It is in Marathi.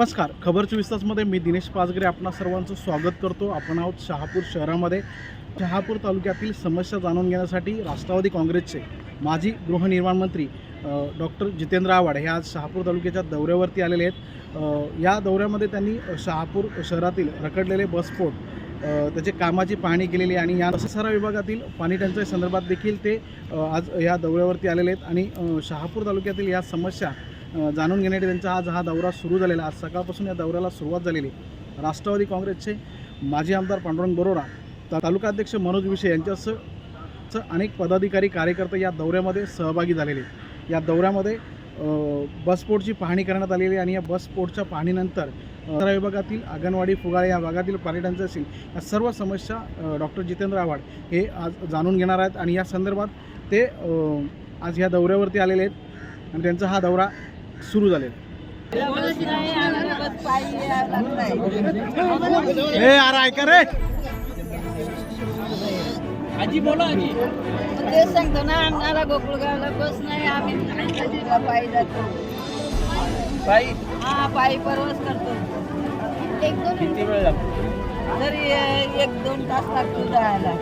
नमस्कार. खबर चोवीस तासमध्ये मी दिनेश पाचगरे आपणा सर्वांचं स्वागत करतो. आपण आहोत शहापूर शहरामध्ये. शहापूर तालुक्यातील समस्या जाणून घेण्यासाठी राष्ट्रवादी काँग्रेसचे माजी गृहनिर्माण मंत्री डॉक्टर जितेंद्र आव्हाड हे आज शहापूर तालुक्याच्या दौऱ्यावरती आलेले आहेत. या दौऱ्यामध्ये त्यांनी शहापूर शहरातील रखडलेले बसस्फोट त्याचे कामाची पाहणी केलेली आहे आणि या सारा विभागातील पाणी टंचाई संदर्भात देखील ते आज या दौऱ्यावरती आलेले आहेत. आणि शहापूर तालुक्यातील या समस्या जाणून घेण्यासाठी त्यांचा आज हा दौरा सुरू झालेला आहे. आज सकाळपासून या दौऱ्याला सुरुवात झालेली आहे. राष्ट्रवादी काँग्रेसचे माजी आमदार पांडुरंग बरोरा तालुकाध्यक्ष तालुका अध्यक्ष मनोज विषय यांच्यासह अनेक पदाधिकारी कार्यकर्ते या दौऱ्यामध्ये सहभागी झालेले आहेत. या दौऱ्यामध्ये बसपोर्टची पाहणी करण्यात आलेली आहे आणि या बसपोर्टच्या पाहणीनंतर अ, विभागातील अंगणवाडी फुगाळे या भागातील पर्यटनचे असेल या सर्व समस्या डॉक्टर जितेंद्र आव्हाड हे आज जाणून घेणार आहेत आणि या संदर्भात ते आज ह्या दौऱ्यावरती आलेले आहेत आणि त्यांचा हा दौरा सुरू पायी लागतंय. ए अरे ऐका रे. तेच सांगतो ना आम्हाला गोकुळगावला बस नाही आम्ही पायी जातो. हा पायी परवास करतो. एक दोन तरी एक दोन तास लागतो जायला.